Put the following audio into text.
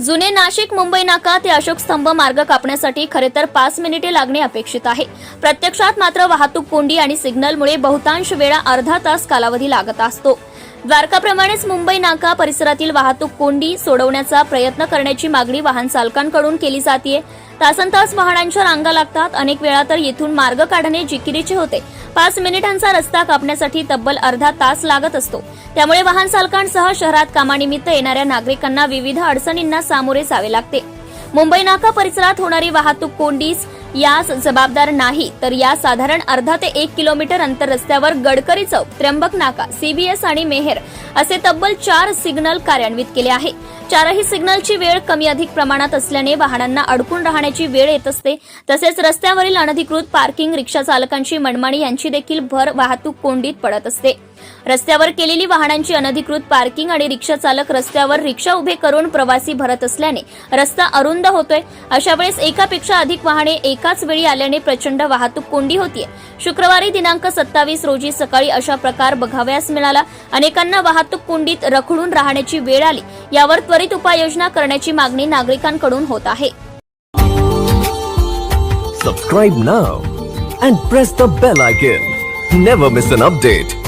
जुने नाशिक मुंबई नाका ते अशोक स्तंभ मार्ग कापण्यासाठी खरे तर पाच मिनिटे लागणे अपेक्षित आहे. प्रत्यक्षात मात्र वाहतूक कोंडी आणि सिग्नलमुळे बहुतांश वेळा अर्धा तास कालावधी लागत असतो. द्वारकाप्रमाणेच मुंबई नाका परिसरातील वाहतूक कोंडी सोडवण्याचा प्रयत्न करण्याची मागणी वाहन चालकांकडून केली जाते तासन तास वाहनांच्या रांगा लागतात. अनेक वेळा तर येथून मार्ग काढणे जिकिरीचे होते. पाच मिनिटांचा रस्ता कापण्यासाठी तब्बल अर्धा तास लागत असतो. त्यामुळे वाहन चालकांसह शहरात कामानिमित्त येणाऱ्या नागरिकांना विविध अडचणींना सामोरे जावे लागते. मुंबई नाका परिसरात होणारी वाहतूक कोंडीस यास जबाबदार नाही तर या साधारण अर्धा ते एक किलोमीटर अंतर रस्त्यावर गडकरी चौक त्र्यंबक नाका सीबीएस आणि मेहेर असे तब्बल चार सिग्नल कार्यान्वित केले आहे. चारही सिग्नलची वेळ कमी अधिक प्रमाणात असल्याने वाहनांना अडकून राहण्याची वेळ येत असते. तसेच रस्त्यावरील अनधिकृत पार्किंग रिक्षा चालकांची मनमाणी यांची देखील भर वाहतूक कोंडीत पडत असते. रस्त्यावर केलेली वाहनांची अनधिकृत पार्किंग आणि रिक्षा चालक रस्त्यावर रिक्षा उभे करून प्रवासी भरत असल्याने रस्ता अरुंद होतोय. अशा वेळेस एकापेक्षा अधिक वाहने एक एकाच वेळी आल्याने प्रचंड वाहतूक कोंडी होतीये. शुक्रवारी दिनांक सत्तावीस रोजी सकाळी अशा प्रकार बघावयास मिळाला. अनेकांना वाहतूक कोंडीत रखडून राहण्याची वेळ आली. यावर त्वरित उपाययोजना करण्याची मागणी नागरिकांकडून होत आहे. Subscribe now and press the bell icon never miss an update